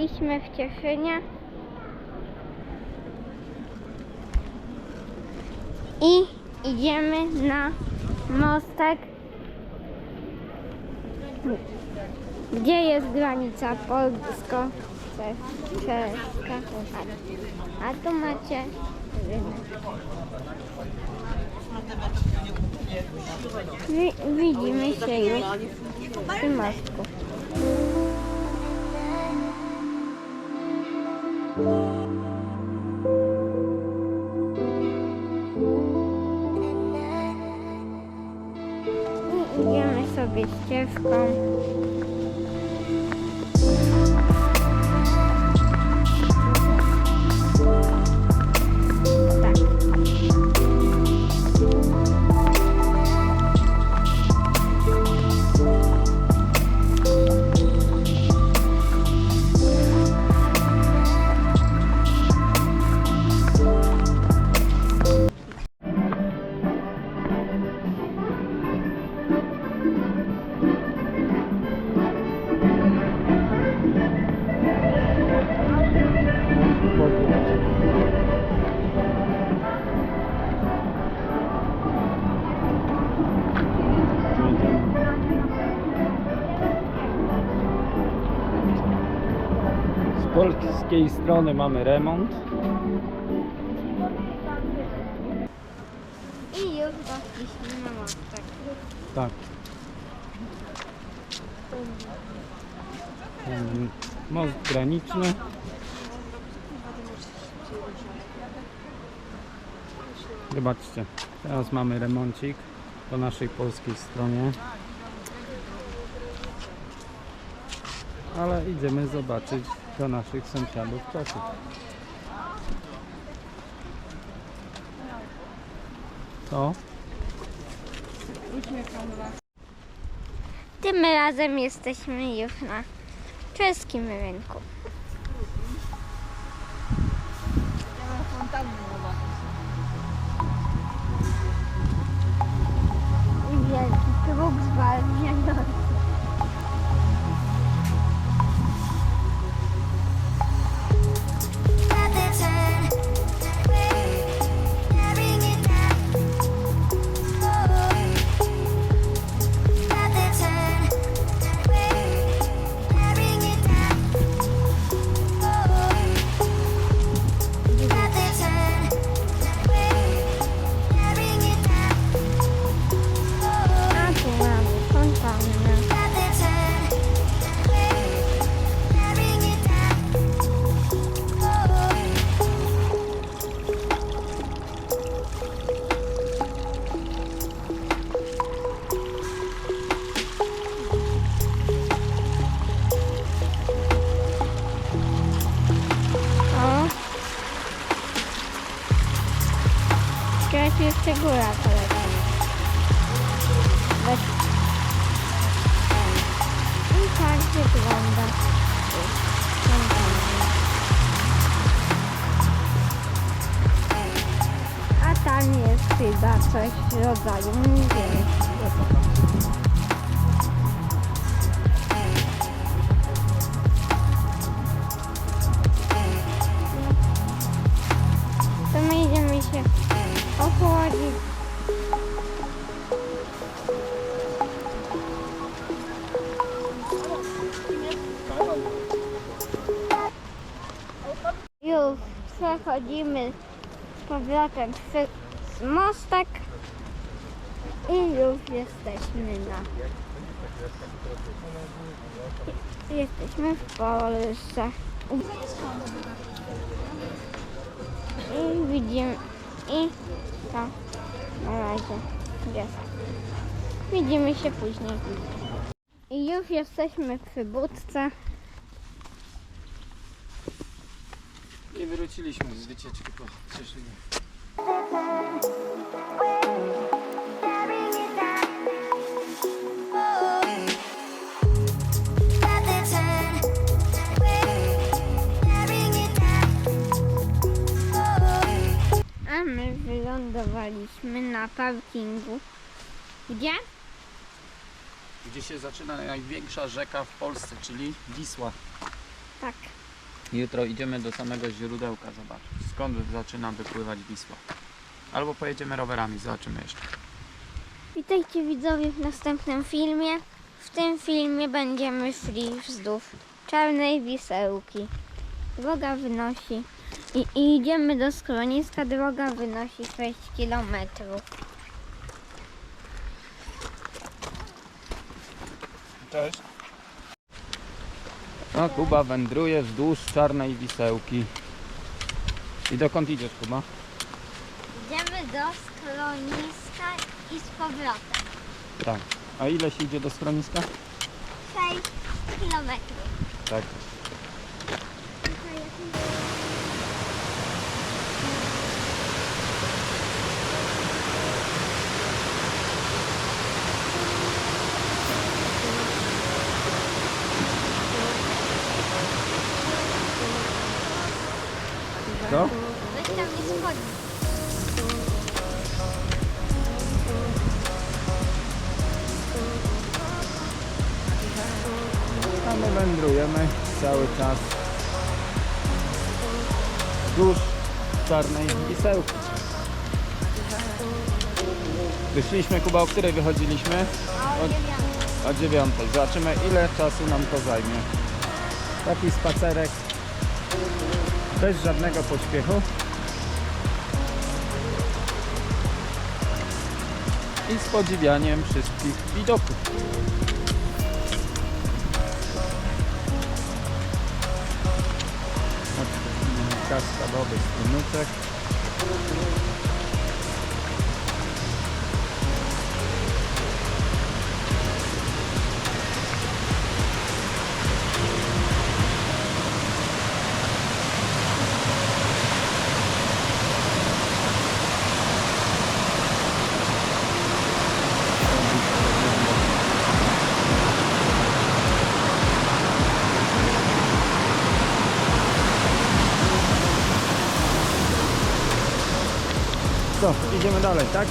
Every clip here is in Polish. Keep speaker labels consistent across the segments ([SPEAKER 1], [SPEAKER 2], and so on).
[SPEAKER 1] wylądowaliśmy w Cieszynie. I idziemy na mostek, gdzie jest granica polsko-czeska. A tu macie rynek. Wi- widzimy się już tym mostku.
[SPEAKER 2] Polskiej strony mamy remont.
[SPEAKER 1] I już doszliśmy na mostek.
[SPEAKER 2] Tak. Ten Most graniczny. Zobaczcie, teraz mamy remoncik po naszej polskiej stronie. Ale idziemy zobaczyć do naszych sąsiadów Czechów. Co?
[SPEAKER 1] Tym razem jesteśmy już na czeskim rynku. Wielki kruk zwalniający. Jakaś jeszcze góra kolega. Bez... I tak wygląda. fontanna. A tam jest chyba coś w rodzaju muzeum. To przechodzimy z powrotem z mostek i już jesteśmy na jesteśmy w Polsce i widzimy i to na razie jest. Widzimy się później. I już jesteśmy przy budce.
[SPEAKER 2] I wróciliśmy z wycieczki po Cieszynie.
[SPEAKER 1] A my wylądowaliśmy na parkingu. Gdzie?
[SPEAKER 2] Gdzie się zaczyna największa rzeka w Polsce, czyli Wisła.
[SPEAKER 1] Tak.
[SPEAKER 2] Jutro idziemy do samego źródełka zobaczyć, skąd zaczyna wypływać Wisła. Albo pojedziemy rowerami, zobaczymy jeszcze.
[SPEAKER 1] Witajcie widzowie w następnym filmie. W tym filmie będziemy szli wzdłuż czarnej wisełki. Droga wynosi i, i idziemy do schroniska. Droga wynosi 6 km.
[SPEAKER 2] Cześć. A Kuba wędruje wzdłuż czarnej wisełki. I dokąd idziesz Kuba?
[SPEAKER 1] Idziemy do schroniska i z powrotem.
[SPEAKER 2] Tak. A ile się idzie do schroniska?
[SPEAKER 1] 6 km.
[SPEAKER 2] Tak. Co?
[SPEAKER 1] Weź tam nie schodzi.
[SPEAKER 2] A my wędrujemy cały czas wzdłuż czarnej wisełki. Wyszliśmy Kuba, o której wychodziliśmy?
[SPEAKER 1] A o dziewiątej.
[SPEAKER 2] O dziewiątej. Zobaczymy ile czasu nam to zajmie. Taki spacerek bez żadnego pośpiechu. I z podziwianiem wszystkich widoków. Kaskadowy strumyczek. Idziemy dalej, tak?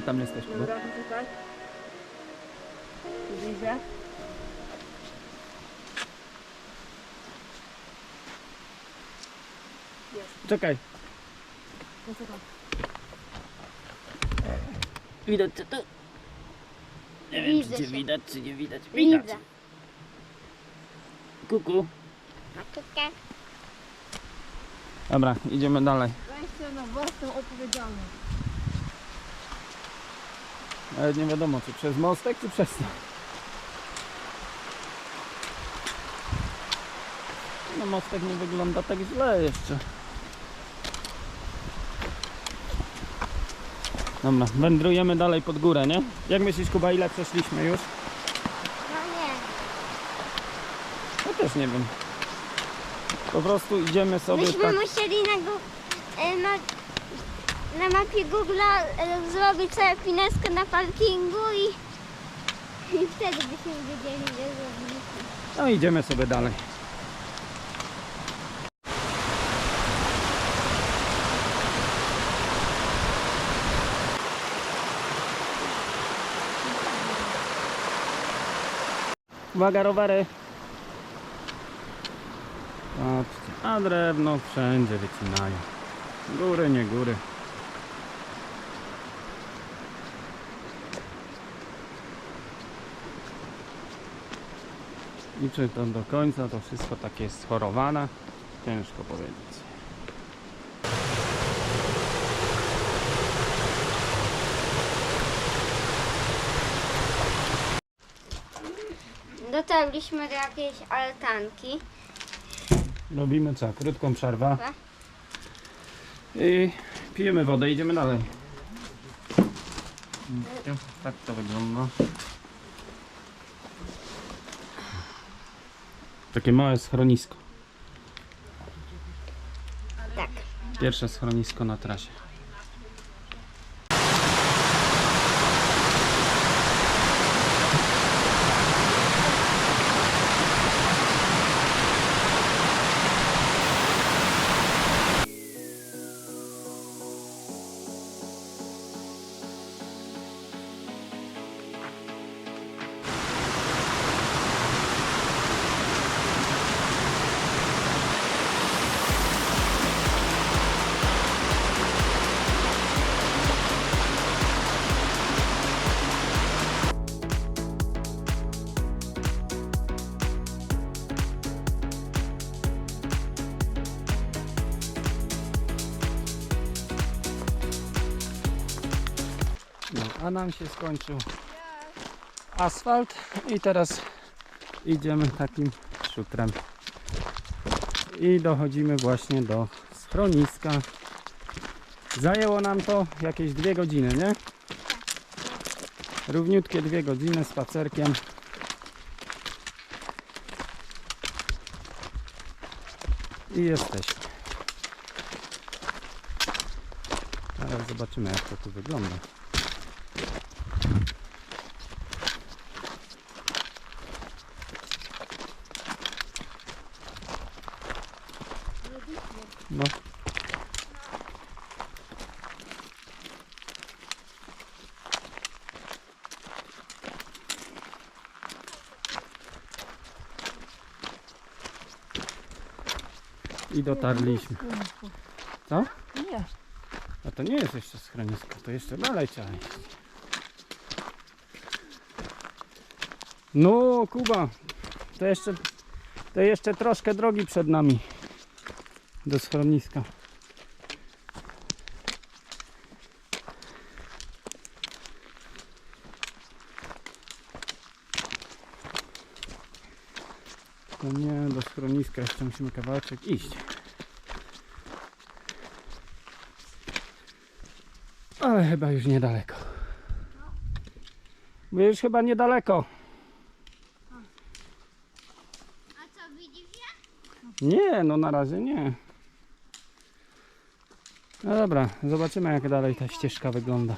[SPEAKER 2] Gdzie tam jesteś, Kuba?
[SPEAKER 3] Dobra, poczekaj. Tu widzę.
[SPEAKER 2] Czekaj.
[SPEAKER 3] Poczekaj.
[SPEAKER 2] Widać cię tu? Nie wiem,
[SPEAKER 1] Widzę
[SPEAKER 2] czy cię
[SPEAKER 1] się.
[SPEAKER 2] widać, czy nie widać.
[SPEAKER 1] Widzę.
[SPEAKER 2] Kuku.
[SPEAKER 1] A tutaj
[SPEAKER 2] Dobra, idziemy dalej.
[SPEAKER 3] Weźcie na własną odpowiedzialność.
[SPEAKER 2] Ale nie wiadomo, czy przez mostek, czy przez to. No mostek nie wygląda tak źle jeszcze. Dobra, wędrujemy dalej pod górę, nie? Jak myślisz, Kuba, ile przeszliśmy już?
[SPEAKER 1] No nie.
[SPEAKER 2] Ja też nie wiem. Po prostu idziemy sobie
[SPEAKER 1] Myśmy
[SPEAKER 2] tak.
[SPEAKER 1] musieli na, gu- e, na, na mapie Google e, zrobić sobie pineskę na parkingu i, i wtedy byśmy wiedzieli, że zrobiliśmy.
[SPEAKER 2] No idziemy sobie dalej. Uwaga, rowery. Patrzcie, a drewno wszędzie wycinają. Góry, nie góry. I czy to do końca to wszystko takie jest schorowane? Ciężko powiedzieć.
[SPEAKER 1] Dotarliśmy do jakiejś altanki.
[SPEAKER 2] Robimy co? Krótką przerwę. I pijemy wodę, idziemy dalej. Tak to wygląda. Takie małe schronisko.
[SPEAKER 1] Tak.
[SPEAKER 2] Pierwsze schronisko na trasie. A nam się skończył asfalt i teraz idziemy takim szutrem. I dochodzimy właśnie do schroniska. Zajęło nam to jakieś dwie godziny, nie? Równiutkie dwie godziny spacerkiem. I jesteśmy. Teraz zobaczymy jak to tu wygląda. No. I dotarliśmy. Co?
[SPEAKER 3] Nie.
[SPEAKER 2] A to nie jest jeszcze schronisko, to jeszcze dalej trzeba iść. No, Kuba, to jeszcze, to jeszcze troszkę drogi przed nami do schroniska. No nie, do schroniska jeszcze musimy kawałeczek iść. Ale chyba już niedaleko. Bo już chyba niedaleko.
[SPEAKER 1] A co widzisz
[SPEAKER 2] Nie, no na razie nie. No dobra, zobaczymy jak dalej ta ścieżka wygląda.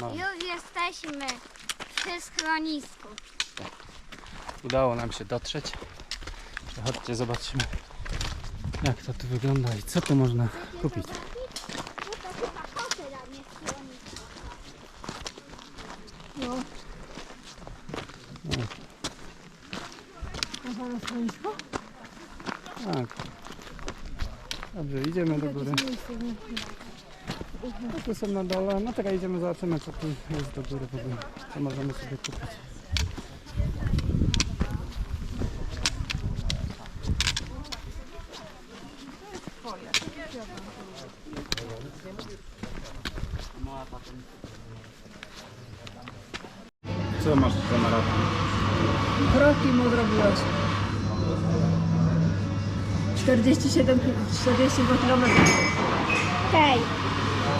[SPEAKER 2] No,
[SPEAKER 1] Już jesteśmy przy schronisku.
[SPEAKER 2] udało nam się dotrzeć. Chodźcie, zobaczymy jak to tu wygląda i co tu można kupić. Tak. Dobrze, idziemy do góry. No tu są na dole. No teraz idziemy, zobaczymy co tu jest do góry w ogóle. Co możemy sobie kupić. Co masz za maraton?
[SPEAKER 3] Kroki mu zrobiłeś. 47, 42 km.
[SPEAKER 1] Hej,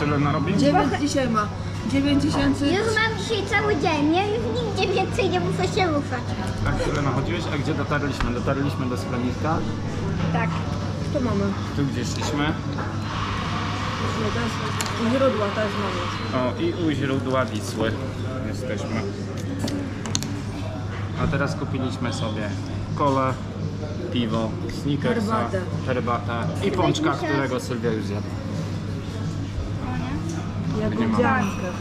[SPEAKER 2] Tyle narobić?
[SPEAKER 3] 9 dzisiaj ma. 9 tysięcy.
[SPEAKER 1] już mam dzisiaj cały dzień. Ja już nigdzie więcej nie muszę się ruszać.
[SPEAKER 2] Tak, tyle nachodziłeś? A gdzie dotarliśmy? Dotarliśmy do schroniska.
[SPEAKER 1] Tak.
[SPEAKER 3] To mamy.
[SPEAKER 2] Tu gdzie szliśmy.
[SPEAKER 3] Nie, jest u źródła, jest mamy.
[SPEAKER 2] O, i u źródła Wisły jesteśmy. A teraz kupiliśmy sobie kolę, piwo, snickersa,
[SPEAKER 3] Herbatę.
[SPEAKER 2] herbatę i pączka, którego Sylwia już zjadła. Nie ma.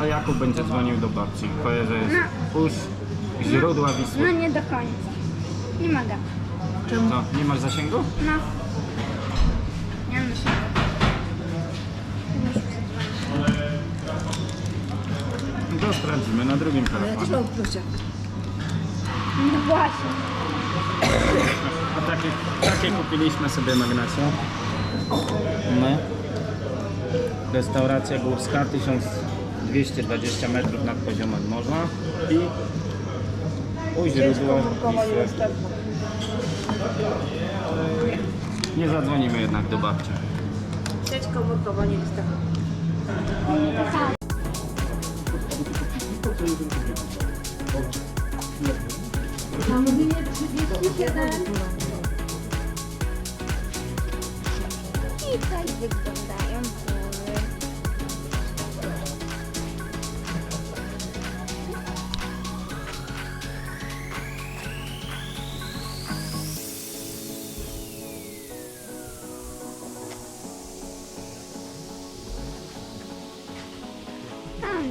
[SPEAKER 2] A Jakub będzie dzwonił do babci. Powie, że jest u źródła
[SPEAKER 1] No
[SPEAKER 2] Wisły.
[SPEAKER 1] nie do końca. Nie mogę.
[SPEAKER 2] Co, nie masz zasięgu?
[SPEAKER 1] No. Nie muszę.
[SPEAKER 2] No to sprawdzimy na drugim
[SPEAKER 3] Ja też
[SPEAKER 2] telefonie.
[SPEAKER 3] mam.
[SPEAKER 1] No właśnie.
[SPEAKER 2] Takie, takie kupiliśmy sobie magnesy. My. Restauracja górska 1220 metrów nad poziomem morza i u źródła Wisły. Nie zadzwonimy jednak do babci.
[SPEAKER 3] Sieć komórkowa niedostępna.
[SPEAKER 1] I tak wyglądają góry.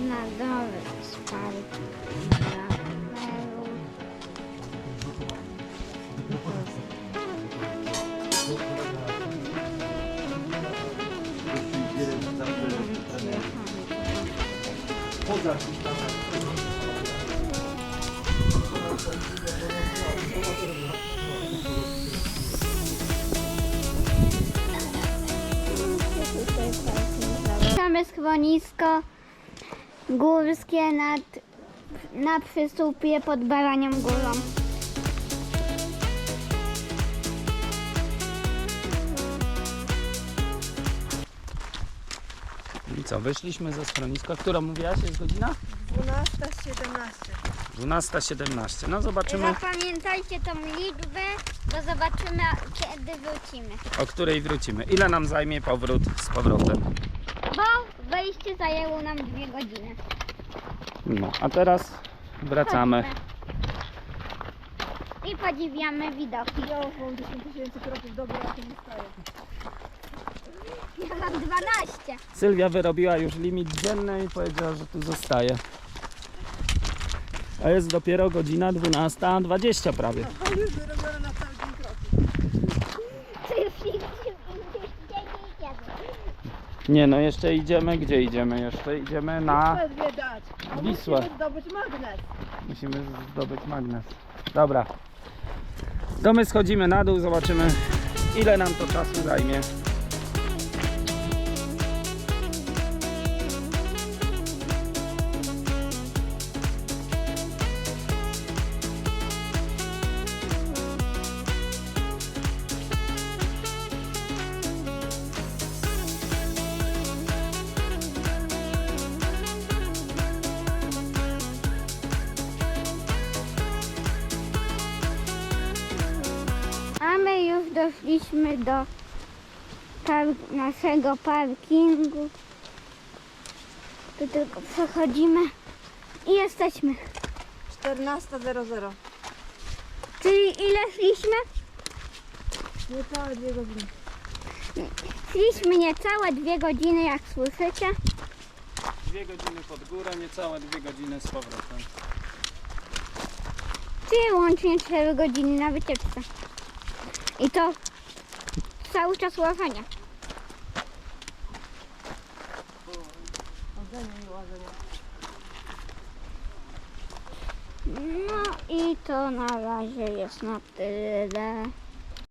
[SPEAKER 1] Na dole jest Mamy schronisko górskie nad, na przystupie pod Baranią Górą.
[SPEAKER 2] Co, wyszliśmy ze schroniska. Która mówiłaś jest godzina?
[SPEAKER 3] 12.17.
[SPEAKER 2] 12.17. No zobaczymy,
[SPEAKER 1] Zapamiętajcie tą liczbę, bo zobaczymy kiedy wrócimy.
[SPEAKER 2] o której wrócimy. Ile nam zajmie powrót z powrotem.
[SPEAKER 1] Bo wejście zajęło nam dwie godziny.
[SPEAKER 2] No, a teraz wracamy.
[SPEAKER 1] I podziwiamy widoki.
[SPEAKER 3] Ja już mam 10 tysięcy kroków, dobra, a nie staję.
[SPEAKER 1] Ja mam 12.
[SPEAKER 2] Sylwia wyrobiła już limit dzienny i powiedziała, że tu zostaje. A jest dopiero godzina 12.20 prawie.
[SPEAKER 3] Na cały dzień
[SPEAKER 1] już nie idziemy.
[SPEAKER 2] Nie no, jeszcze idziemy. Gdzie idziemy? Jeszcze idziemy na...
[SPEAKER 3] Ledwie dać. A
[SPEAKER 2] Wisła.
[SPEAKER 3] musimy zdobyć magnes.
[SPEAKER 2] Musimy zdobyć magnes. Dobra. To my schodzimy na dół, zobaczymy ile nam to czasu zajmie.
[SPEAKER 1] Już doszliśmy do par naszego parkingu. Tu tylko przechodzimy i jesteśmy.
[SPEAKER 3] 14.00.
[SPEAKER 1] Czyli ile szliśmy?
[SPEAKER 3] Niecałe dwie godziny.
[SPEAKER 1] Szliśmy niecałe dwie godziny, jak słyszycie.
[SPEAKER 2] Dwie godziny pod górę, niecałe dwie godziny z powrotem.
[SPEAKER 1] Czyli łącznie 4 godziny na wycieczce. I to cały czas łażenia. No i to na razie jest na tyle.